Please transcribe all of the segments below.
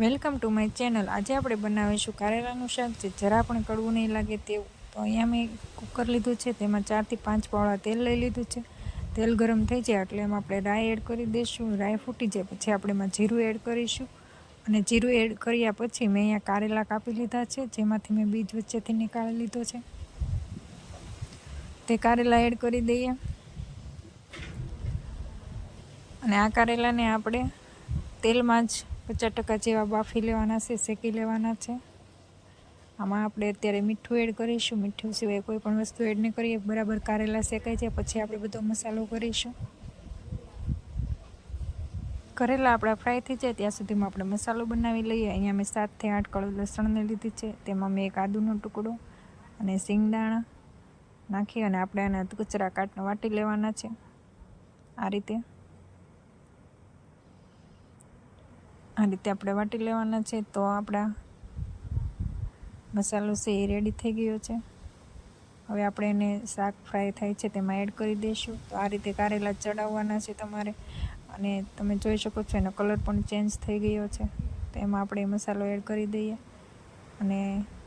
Welcome to my channel. આજે આપણે બનાવીશું કારેલાનું શાક જે જરા પણ કડવું નહીં લાગે તેવું. તો અહીંયા મેં કુકર લીધું છે, તેમાં ચારથી પાંચ પાવડા તેલ લઈ લીધું છે. તેલ ગરમ થઈ જાય એટલે એમાં આપણે રાઈ એડ કરી દઈશું. રાઈ ફૂટી જાય પછી આપણે એમાં જીરું એડ કરીશું. અને જીરું એડ કર્યા પછી મેં અહીંયા કારેલા કાપી લીધા છે, જેમાંથી મેં બીજ વચ્ચેથી નીકાળી લીધો છે. તે કારેલા એડ કરી દઈએ. અને આ કારેલાને આપણે તેલમાં જ પચાસ ટકા જેવા બાફી લેવાના છે, શેકી લેવાના છે. આમાં આપણે અત્યારે મીઠું એડ કરીશું. મીઠું સિવાય કોઈ પણ વસ્તુ એડ નહીં કરીએ. બરાબર કારેલા શેકાઈ જાય પછી આપણે બધો મસાલો કરીશું. કરેલા આપણા ફ્રાય થઈ જાય, ત્યાં સુધીમાં આપણે મસાલો બનાવી લઈએ. અહીંયા મેં સાતથી આઠ કળું લસણને લીધી છે. તેમાં મેં એક આદુનો ટુકડો અને સિંગદાણા નાખી અને આપણે આના કચરા કાટને વાટી લેવાના છે. આ રીતે આ રીતે આપણે વાટી લેવાના છે તો આપણા મસાલો છે એ રેડી થઈ ગયો છે. હવે આપણે એને શાક ફ્રાય થાય છે તેમાં એડ કરી દઈશું. તો આ રીતે કારેલા ચડાવવાના છે તમારે. અને તમે જોઈ શકો છો એનો કલર પણ ચેન્જ થઈ ગયો છે. તો એમાં આપણે મસાલો એડ કરી દઈએ. અને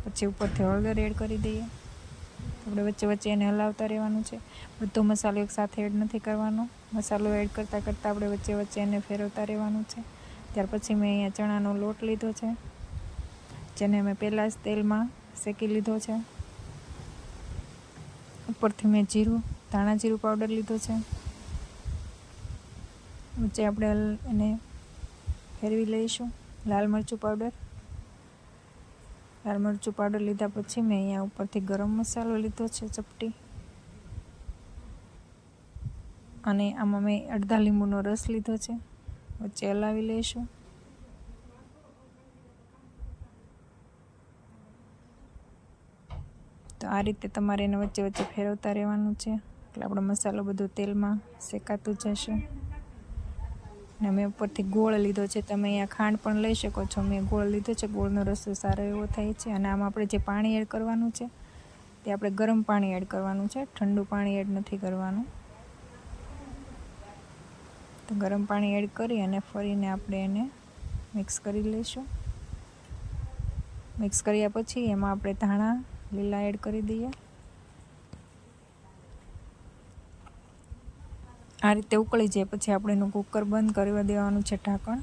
પછી ઉપરથી હળદર એડ કરી દઈએ. આપણે વચ્ચે વચ્ચે એને હલાવતા રહેવાનું છે. બધો મસાલો એકસાથે એડ નથી કરવાનો. મસાલો એડ કરતાં કરતાં આપણે વચ્ચે વચ્ચે એને ફેરવતા રહેવાનું છે. ત્યાર પછી મેં અહીંયા ચણાનો લોટ લીધો છે, જેને મેં પહેલાં જ તેલમાં શેકી લીધો છે. ઉપરથી મેં જીરું, ધાણા જીરું પાવડર લીધો છે. વચ્ચે આપણે એને ફેરવી લઈશું, લાલ મરચું પાવડર લાલ મરચું પાવડર લીધા પછી મેં અહીંયા ઉપરથી ગરમ મસાલો લીધો છે ચપટી. અને આમાં મેં અડધા લીંબુનો રસ લીધો છે. વચ્ચે હલાવી લઈશું તો આ રીતે તમારે એને વચ્ચે વચ્ચે ફેરવતા રહેવાનું છે. એટલે આપણો મસાલો બધો તેલમાં શેકાતું જશે. અને મેં ઉપરથી ગોળ લીધો છે. તમે અહીંયા ખાંડ પણ લઈ શકો છો. મેં ગોળ લીધો છે. ગોળનો રસો સારો એવો થાય છે. અને આમાં આપણે જે પાણી એડ કરવાનું છે, તે આપણે ગરમ પાણી એડ કરવાનું છે. ઠંડુ પાણી એડ નથી કરવાનું. તો ગરમ પાણી એડ કરી અને ફરીને આપણે એને મિક્સ કરી લઈશું. મિક્સ કર્યા પછી એમાં આપણે ધાણા લીલા એડ કરી દઈએ. આ રીતે ઉકળી જાય પછી આપણે એનું કુકર બંધ કરવા દેવાનું છે ઢાંકણ.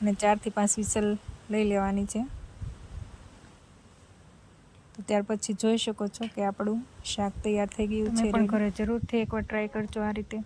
અને ચારથી પાંચ વિસલ લઈ લેવાની છે. તો ત્યાર પછી જોઈ શકો છો કે આપણું શાક તૈયાર થઈ ગયું છે પણ ઘરે જરૂરથી એકવાર ટ્રાય કરજો આ રીતે.